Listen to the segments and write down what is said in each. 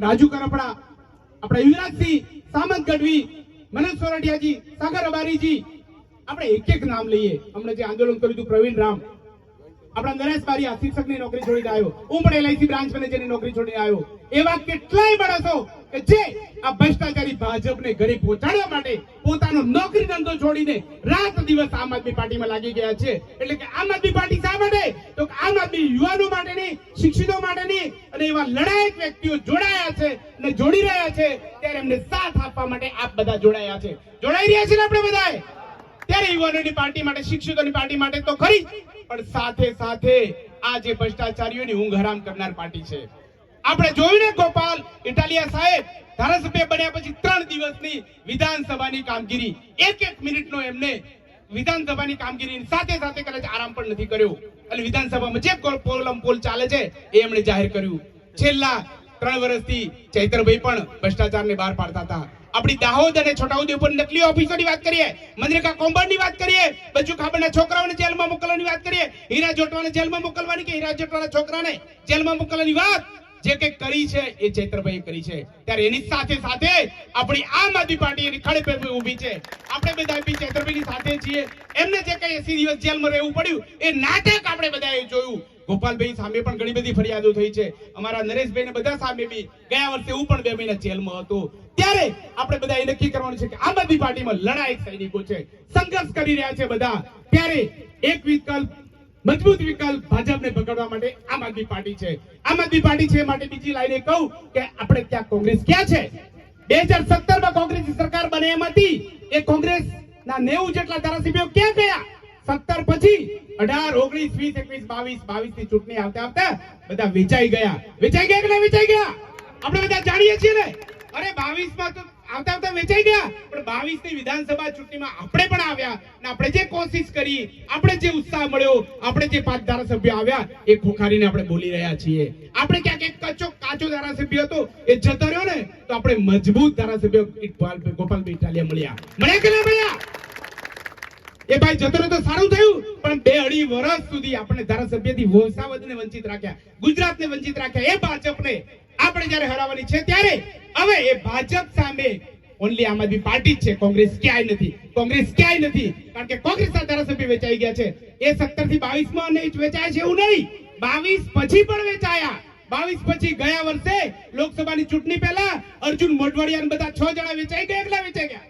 રાજુ કરપડા આપણા યુવરાજસિંહ, સામંત ગઢવી, મનોજ સોરઠિયાજી, સાગર અબારીજી. આપણે એક એક નામ લઈએ. હમણાં જે આંદોલન કર્યું હતું પ્રવીણ રામ. આપણા નરેશ બારિયા શિક્ષકની નોકરી છોડીને આવ્યો. હું પણ એલઆઈસી બ્રાન્ચ મેનેજરની નોકરી છોડીને આવ્યો. એવા કેટલાય માણસો કે જે આ ભ્રષ્ટાચારી ભાજપને ઘરે પહોંચાડવા માટે પોતાનો નોકરી ધંધો છોડીને રાત દિવસ આમ આદમી પાર્ટીમાં લાગી ગયા છે. એટલે કે આમ આદમી પાર્ટી શા માટે? તો આમ આદમી યુવાનો માટેની, શિક્ષિતો માટેની અને એવા લડાયક વ્યક્તિઓ જોડાયા છે અને જોડી રહ્યા છે, ત્યારે એમને સાથ આપવા માટે આપ બધા જોડાયા છે. જોડાઈ રહ્યા છે ને આપણે બધાએ? ત્યારે યુવાનોની પાર્ટી માટે, શિક્ષકોની પાર્ટી માટે તો ખરી પણ સાથે સાથે આ જે ભ્રષ્ટાચારીઓની ઊંઘ હરામ કરનાર પાર્ટી છે. આપણે જોયું ને ગોપાલ ઇટાલિયા સાહેબ, ધારાસભ્ય બન્યા પછી ત્રણ દિવસની વિધાનસભાની કામગીરી. એક એક મિનિટનો એમને વિધાનસભાની કામગીરીની સાથે સાથે કદાચ આરામ પણ નથી કર્યો. અને વિધાનસભામાં જે કોલ- પોલમ પોલ ચાલે છે, એ એમણે જાહેર કર્યું. છેલ્લા ત્રણ વર્ષથી ચૈતરભાઈ પણ ભ્રષ્ટાચારને બહાર પાડતા હતા. આપણી દાહોદ અને છોટાઉદેપુર નકલી ઓફિસોની વાત કરીએ મંદિરકા કૌભાંડની વાત કરીએ બચુ ખાબડના છોકરાઓને જેલમાં મોકલવાની વાત કરીએ, હીરા જોટવાને જેલમાં મોકલવાની કે હીરા જોટવાના છોકરાને જેલમાં મોકલવાની વાત? જે કંઈક કરી છે, એ ચૈત્રભાઈએ કરી છે. ત્યારે એની સાથે સાથે આપણી આમ આદમી પાર્ટી એની ખડે ઊભી છે. આપણે બધા બી ચૈત્રભાઈની સાથે છીએ. એમને જે કંઈ એસી દિવસ જેલમાં રહેવું પડ્યું, એ નાટક આપણે બધાએ જોયું. ગોપાલભાઈ સામે પણ ઘણી બધી ફરિયાદો થઈ છે. અમારા નરેશભાઈ ને બધા સામે બી ગયા વર્ષે હું પણ બે મહિના જેલમાં હતો. ત્યારે આપણે બધા એ નક્કી કરવાનું છે કે આમ આદમી પાર્ટીમાં લડાયક સૈનિકો છે. સંઘર્ષ કરી રહ્યા છે બધા. ત્યારે એક વિકલ્પ મજબૂત વિકલ્પ ભાજપને પકડવા માટે આમ આદમી પાર્ટી છે. આમ આદમી પાર્ટી છે માટે બીજી લાઈને કહું કે આપણે ત્યાં કોંગ્રેસ ક્યાં છે? બે હજાર સત્તરમાં કોંગ્રેસની સરકાર બને એમ એ કોંગ્રેસ ના નેવું જેટલા ધારાસભ્યો ક્યાં ગયા? સત્તર પછી અઢાર, ઓગણીસ, વીસ, એકવીસ, બાવીસ બાવીસની ચૂંટણી આવતા આવતા બધા વેચાઈ ગયા. વેચાઈ ગયા કે ના વેચાઈ ગયા? આપણે બધા જાણીએ છીએ ને. અરે બાવીસમાં તો આવતા આવતા વેચાઈ ગયા. પણ બાવીસની વિધાનસભા ચૂંટણીમાં આપણે પણ આવ્યા આપણે જે કોશિશ કરી, આપણે જે ઉત્સાહ મળ્યો, આપણે જે પાંચ ધારાસભ્ય આવ્યા, એ ખોખારીને આપણે બોલી રહ્યા છીએ. આપણે ક્યાંક એક કચ્ચો કાચો ધારાસભ્ય હતો, એ જતો રહ્યો ને, તો આપણે મજબૂત ધારાસભ્ય ગોપાલભાઈ ઇટાલિયા મળ્યા. મળ્યા કે ના મળ્યા? એ ભાઈ જતો તો સારું થયું, પણ બે અઢી વર્ષ સુધી આપણે ધારાસભ્યથી વંચિત રાખ્યા, ગુજરાતને વંચિત રાખ્યા, એ ભાજપને. આપણે જ્યારે હરાવવાની છે ત્યારે હવે એ ભાજપ સામે ઓનલી આમ આદમી પાર્ટી છે. કોંગ્રેસ ક્યાંય નથી. કોંગ્રેસ ક્યાંય નથી. કારણ કે કોંગ્રેસના ધારાસભ્ય વેચાઈ ગયા છે. એ સત્તરથી બાવીસમાં નહીં વેચાય છે એવું નહીં. બાવીસ પછી પણ વેચાયા. બાવીસ પછી ગયા વર્ષે લોકસભાની ચૂંટણી પહેલા અર્જુન મોઢવાડિયા બધા છ જણા વેચાઈ ગયા, એકલા વેચાઈ ગયા.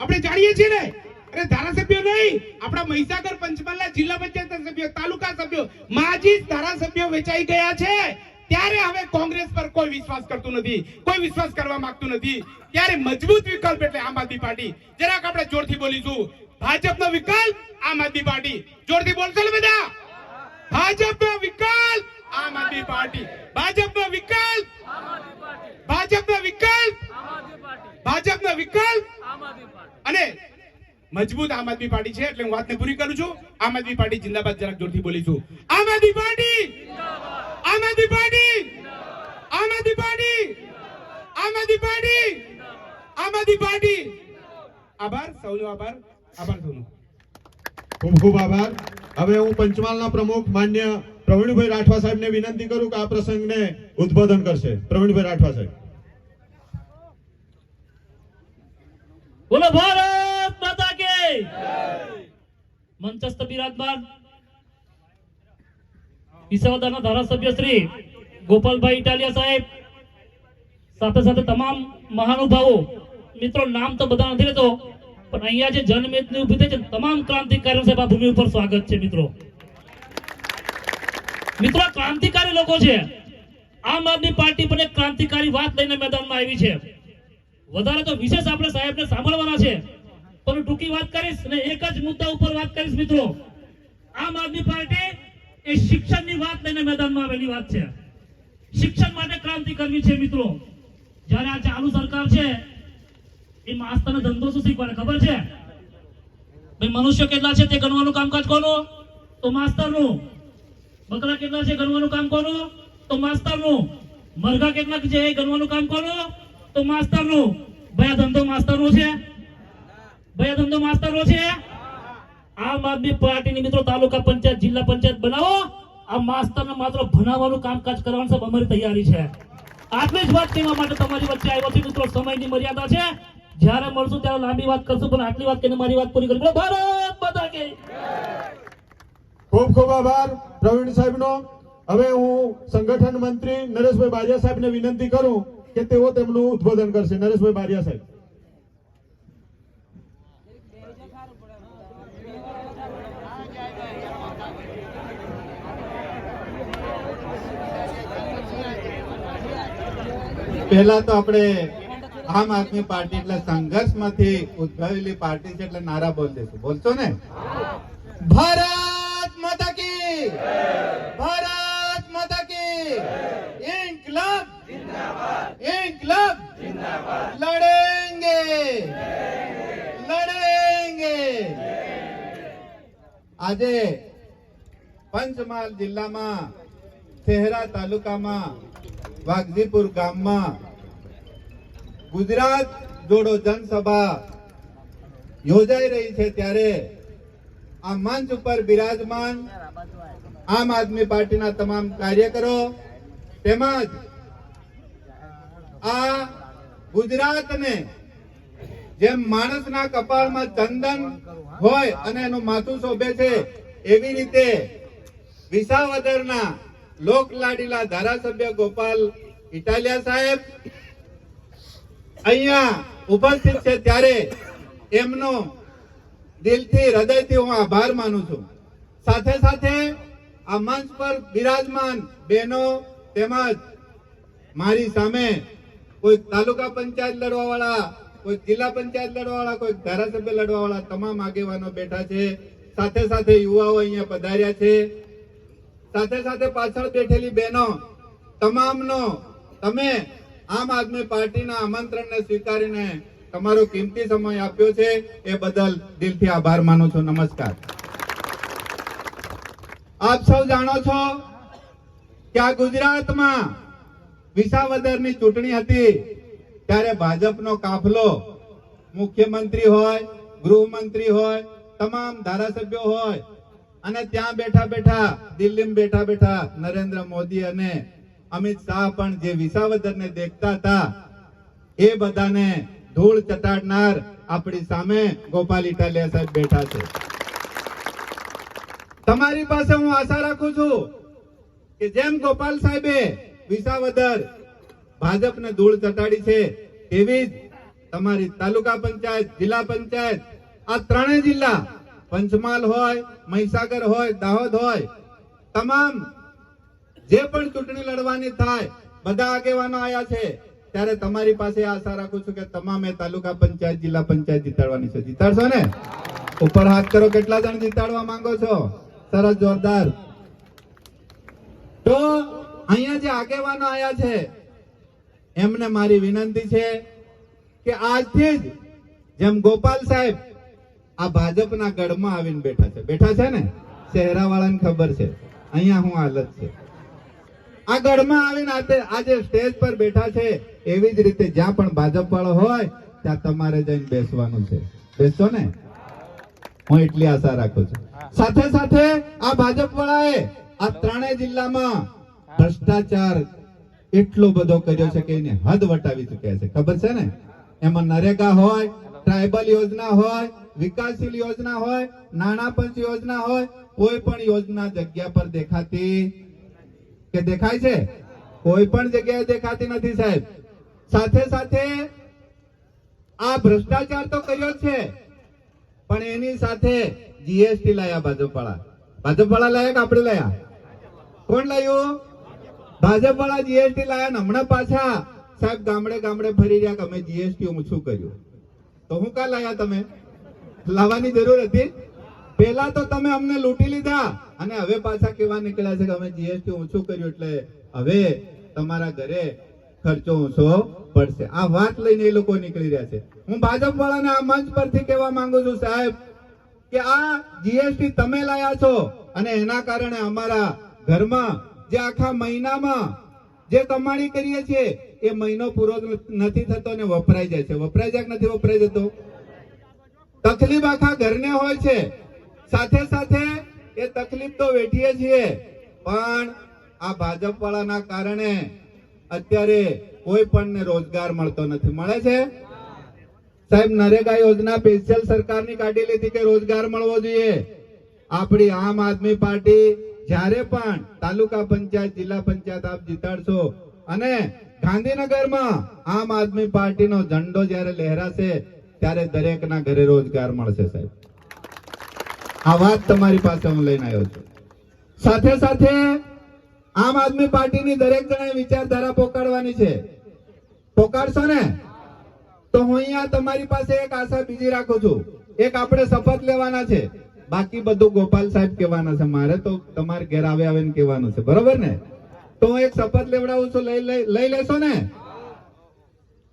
આપણે જાણીએ છીએ ને. અરે ધારાસભ્યો નહીં. આપણા મહીસાગર પંચમહાલના જિલ્લા પંચાયત સભ્યો, તાલુકા સભ્યો, માજી ધારાસભ્યો વેચાઈ ગયા છે. ત્યારે હવે કોંગ્રેસ પર કોઈ વિશ્વાસ કરતું નથી, કોઈ વિશ્વાસ કરવા માંગતું નથી. ત્યારે મજબૂત વિકલ્પ એટલે આમ આદમી પાર્ટી. જરાક આપણે જોરથી બોલીશું. ભાજપનો વિકલ્પ આમ આદમી પાર્ટી. જોરથી બોલશો ને બધા? ભાજપનો વિકલ્પ આમ આદમી પાર્ટી. ભાજપનો વિકલ્પ ભાજપનો વિકલ્પ ભાજપનો વિકલ્પ અને મજબૂત આમ આદમી પાર્ટી છે એટલે હું વાતને પૂરી કરું છું. આમ આદમી પાર્ટી જિંદાબાદ જરાક જોરથી બોલીશું. આમ આદમી પાર્ટી આમ આદમી પાર્ટી આમ આદમી પાર્ટી આમ આદમી પાર્ટી આમ આદમી પાર્ટી આભાર સૌનો આભાર આભાર સૌનો ખૂબ ખૂબ આભાર. હવે હું પંચમહાલના પ્રમુખ માન્ય પ્રવીણભાઈ રાઠવા સાહેબને વિનંતી કરું કે આ પ્રસંગને ઉદ્બોધન કરશે. પ્રવીણભાઈ રાઠવા સાહેબ. બોલો ભારત માતા કે મંચસ્થ બિરાજમાન વિસાવદરના ધારાસભ્ય શ્રી ગોપાલભાઈ ઇટાલિયા સાહેબ, સાથે સાથે તમામ મહાનુભાવો, મિત્રો, નામ તો બધા નથી લેતો, પણ અહીંયા જે જનમેદની ઊભી થઈ છે, તમામ ક્રાંતિકારીઓ સાહેબ, આ ભૂમિ ઉપર સ્વાગત છે, મિત્રો. મિત્રો ક્રાંતિકારી લોકો છે. આમ આદમી પાર્ટી પણ એક ક્રાંતિકારી વાત લઈને મેદાનમાં આવી છે. વધારે તો વિશેષ આપણે સાહેબને સાંભળવાના છે. પણ ટૂંકી વાત કરીશ અને એક જ મુદ્દા ઉપર વાત કરીશ, મિત્રો. આમ આદમી પાર્ટી એ શિક્ષણની વાત લઈને મેદાનમાં આવેલી વાત છે. શિક્ષણ માટે ક્રાંતિ કરવી છે મિત્રો. જ્યારે આ ચાલુ સરકાર છે, એ માસ્તરનો ધંધો શું શીખવાડે ખબર છે? ભાઈ, મનુષ્ય કેટલા છે તે ગણવાનું કામકાજ કોનું? તો માસ્તરનું. બકરા કેટલા છે ગણવાનું કામ કોનું? તો માસ્તરનું. મરઘા કેટલા છે એ ગણવાનું કામ કોનું? તો માસ્તરનું. ભાઈ, આ ધંધો માસ્તરનો છે? ભાઈ, આ ધંધો માસ્તરનો છે? આદમી પાર્ટીની મિત્રો તાલુકા પંચાયત, જિલ્લા પંચાયત બનાવો. આ માસ્તરને માત્ર ભણાવવાનું કામકાજ કરવાનું સાહેબ અમારી તૈયારી છે. આટલી જ વાત કહેવા માટે તમારી વચ્ચે આવ્યો છે મિત્રો, સમયની મર્યાદા છે. જ્યારે મળશું ત્યારે લાંબી વાત કરશું, પણ આટલી વાત કહીને મારી વાત પૂરી કરી. ભારત બધા કે ખૂબ ખૂબ આભાર પ્રવીણ સાહેબનો. હવે હું સંગઠન મંત્રી નરેશભાઈ બારિયા સાહેબને વિનંતી કરું કે તેઓ તેમનું ઉદ્બોધન કરશે. નરેશભાઈ બારિયા સાહેબ. પહેલા તો આપણે આમ આદમી પાર્ટી એટલે સંઘર્ષમાંથી ઉદ્ભવેલી પાર્ટી છે એટલે નારા બોલ દેશું. બોલશો ને? ભારત માતા કી ભારત માતા કી ઇન્કલાબ! ઇન્કલાબ! લડેંગે! લડેંગે! આજે પંચમહાલ જિલ્લામાં શહેરા તાલુકામાં વાઘજીપુર ગામમાં ગુજરાત જોડો જનસભા યોજાઈ રહી છે ત્યારે આ મંચ ઉપર બિરાજમાન આમ આદમી પાર્ટીના તમામ કાર્યકરો તેમજ આ ગુજરાતને જેમ માણસના કપાળમાં ચંદન હોય અને એનું માથું શોભે છે, એવી રીતે વિસાવદરના લોકલાડીલા ધારાસભ્ય ગોપાલ ઇટાલિયા સાહેબ અહીંયા ઉપસ્થિત છે ત્યારે એમનો દિલથી, હૃદયથી હું આભાર માનું છું. સાથે સાથે આ મંચ પર બિરાજમાન બહેનો તેમજ મારી સામે કોઈ તાલુકા પંચાયત લડવા વાળા કોઈ જિલ્લા પંચાયત લડવા વાળા કોઈ ધારાસભ્ય લડવા વાળા તમામ આગેવાનો બેઠા છે. સાથે સાથે યુવાઓ અહીંયા પધાર્યા છે. સાથે સાથે પાછળ બેઠેલી બહેનો, તમામનો, તમે આમ આદમી પાર્ટીના આમંત્રણને સ્વીકારીને તમારો કિંમતી સમય આપ્યો છે, એ બદલ દિલથી આભાર માનું છું. નમસ્કાર. આપ સૌ જાણો છો કે આ ગુજરાતમાં વિસાવદરની ચૂંટણી હતી, ત્યારે ભાજપનો કાફલો મુખ્યમંત્રી હોય, ગૃહમંત્રી હોય, તમામ ધારાસભ્યો હોય અને ત્યાં બેઠા બેઠા, દિલ્હીમાં બેઠા બેઠા નરેન્દ્ર મોદી અને અમિત શાહ પણ જે વિસાવદરને દેખતા હતા, એ બધાને ધૂળ ચટાડનાર આપણી સામે ગોપાલ ઇટાલિયા સાહેબ બેઠા છે. તમારી પાસે હું આશા રાખું છું કે જેમ ગોપાલ સાહેબે વિસાવદર ભાજપને ધૂળ ચટાડી છે, તેવી જ તમારી તાલુકા પંચાયત, જિલ્લા પંચાયત, આ ત્રણેય જિલ્લા પંચમહાલ હોય, મહીસાગર હોય, દાહોદ હોય, તમામ જે પણ ચૂંટણી લડવાની થાય, બધા આગેવાનો આયા છે, ત્યારે તમારી પાસે આશા રાખું છું કે તમામે તાલુકા પંચાયત, જિલ્લા પંચાયત જીતાડવાની છે. જીતાડશો ને? ઉપર હાથ કરો કેટલા જણ જીતાડવા માંગો છો? સરસ, જોરદાર. તો અહીંયા જે આગેવાનો આયા છે, એમને મારી વિનંતી છે કે આજથી જ જેમ ગોપાલ સાહેબ આ ભાજપના ગઢમાં આવીને બેઠા છે. બેઠા છે ને? શહેરા વાળાને ખબર છે. અહીંયા હું હાલત છે. આ ગઢમાં આવીને આજે સ્ટેજ પર બેઠા છે, એવી જ રીતે જ્યાં પણ ભાજપ વાળો હોય, ત્યાં તમારે જઈને બેસવાનું છે. બેસો ને? હું એટલી આશા રાખું છું. સાથે સાથે આ ભાજપ વાળાએ આ ત્રણેય જિલ્લામાં ભ્રષ્ટાચાર એટલો બધો કર્યો છે કે એને હદ વટાવી ચુક્યા છે. ખબર છે ને? એમાં નરેગા હોય, ટ્રાયબલ યોજના હોય વિકાસશીલ યોજના હોય નાણાં પંચ યોજના હોય, કોઈ પણ યોજના જગ્યા પર દેખાતી કે દેખાય છે? કોઈ પણ જગ્યાએ દેખાતી નથી સાહેબ. સાથે સાથે આ ભ્રષ્ટાચાર તો કર્યો છે, પણ એની સાથે જીએસટી લાયા ભાજપવાળા. ભાજપવાળા ભાજપ લાયા કે આપણે લાયા? કોણ લાયું? ભાજપવાળા જીએસટી લાયા ને હમણાં પાછા સાહેબ ગામડે ગામડે ફરી રહ્યા કે અમે જીએસટી ઓછું કર્યું? તો હું કા લાયા તમે? લાવવાની જરૂર હતી. પેલા તો તમે અમને લૂંટી લીધા અને હવે પાછા કેવા નીકળ્યા છે કે અમે જીએસટી ઓછું કર્યું એટલે હવે તમારા ઘરે ખર્ચો ઓછો પડશે. આ વાત લઈને એ લોકો નીકળી રહ્યા છે. હું ભાજપ વાળાને આ મંચ પરથી કહેવા માંગુ છું, સાહેબ, કે આ જીએસટી તમે લાયા છો અને એના કારણે અમારા ઘરમાં જે આખા મહિનામાં જે કમાણી કરીએ છીએ, એ મહિનો પૂરો નથી થતો ને વપરાઈ જાય છે. વપરાઈ જાય કે નથી વપરાઈ જતો? તકલીફ આખા ઘરને હોય છે. સાથે સાથે એ તકલીફ તો વેઠીએ છીએ. પણ આ ભાજપ વાળાના કારણે અત્યારે કોઈ પણ ને રોજગાર મળતો નથી. મળે છે? સાહેબ, નરેગા યોજના સ્પેશિયલ સરકારની કાઢી લીધી કે રોજગાર મળવો જોઈએ? આપણી આમ આદમી પાર્ટી જ્યારે પણ તાલુકા પંચાયત, જિલ્લા પંચાયત આપ જીતાડશો અને ગાંધીનગરમાં આમ આદમી પાર્ટીનો ઝંડો જ્યારે લહેરાશે ત્યારે દરેકના ઘરે રોજગાર મળશે સાહેબ. આ વાત તમારી પાસે હું લઈને આવ્યો છું. સાથે સાથે આમ આદમી પાર્ટીની દરેક જણાએ વિચારધારા પોકાડવાની છે. પોકાડશો ને? તો હું અહીંયા તમારી પાસે એક આશા બીજી રાખું છું. એક આપણે શપથ લેવાના છે. બાકી બધું ગોપાલ સાહેબ કહેવાના છે. મારે તો તમારે ઘેર આવે આવે ને કહેવાનું છે. બરોબર ને? તો હું એક શપથ લેવડાવું છું. લઈ લઈ લેશો ને?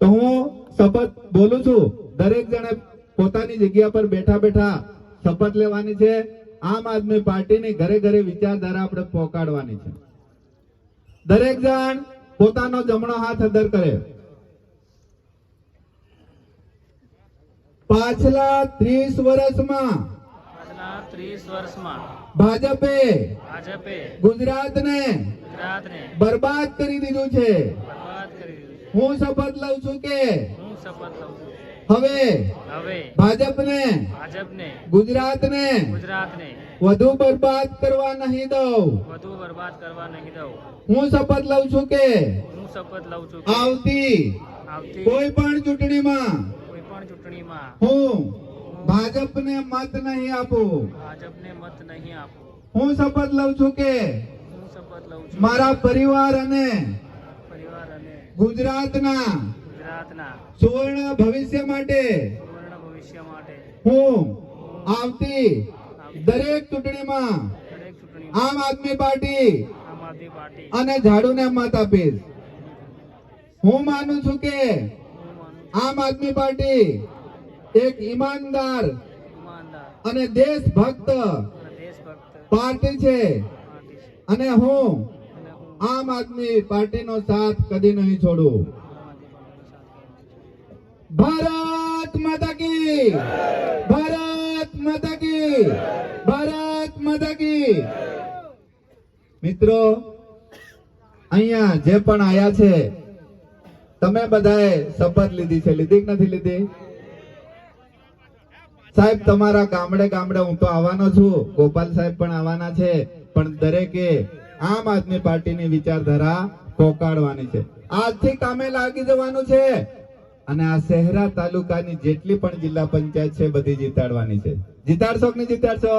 તો હું શપથ બોલું છું. દરેક જણે પોતાની જગ્યા પર બેઠા બેઠા શપથ લેવાની છે. આમ આદમી પાર્ટીની ઘરે ઘરે વિચારધારા આપણે પહોંચાડવાની છે. દરેક જણ પોતાનો જમણો હાથ અદર કરે. પાછલા ત્રીસ વર્ષમાં ભાજપે ભાજપે ગુજરાતને ગુજરાતને બરબાદ કરી દીધું છે. બરબાદ કરી દીધું છે. હું શપથ લઉં છું કે હું શપથ લઉં છું. હવે હવે ભાજપને ભાજપને ગુજરાતને ગુજરાતને વધુ બરબાદ કરવા નહીં દઉં. વધુ બરબાદ કરવા નહીં દઉં. હું શપથ લઉં છું કે હું શપથ લઉં છું આવતી આવતી કોઈ પણ ચૂંટણીમાં કોઈ પણ ચૂંટણીમાં હું ભાજપને મત નહીં આપું. ભાજપને મત નહીં આપું. હું શપથ લઉં છું કે હું શપથ લઉં છું. મારા પરિવાર અને પરિવાર અને ગુજરાતના સુવર્ણ ભવિષ્ય માટે પૂર્ણ ભવિષ્ય માટે. હું આવતી દરેક ચૂંટણીમાં આમ આદમી પાર્ટી અને ઝાડુને મત આપીશ. હું માનું છું કે આમ આદમી પાર્ટી એક ઈમાનદાર અને દેશભક્ત પાર્ટી છે. અને હું અને હું આમ આદમી પાર્ટીનો સાથ કદી નહીં છોડું આમ આદમી પાર્ટીનો સાથ આપું છું. ભારત માતા કી. ભારત માતા કી. ભારત માતા કી. મિત્રો, અહીંયા જે પણ આયા છે, તમે બધાએ શપથ લીધી છે. લીધી કે નથી લીધી? સાહેબ, તમારા ગામડે ગામડે હું તો આવવાનો છું. ગોપાલ સાહેબ પણ આવવાના છે. પણ દરેકે આમ આદમી પાર્ટીની વિચારધારા પોકાડવાની છે. આજથી કામે લાગી જવાનું છે. અને આ શહેરા તાલુકાની જેટલી પણ જિલ્લા પંચાયત છે બધી જીતાડવાની છે. જીતાડશો કે નહીં જીતાડશો?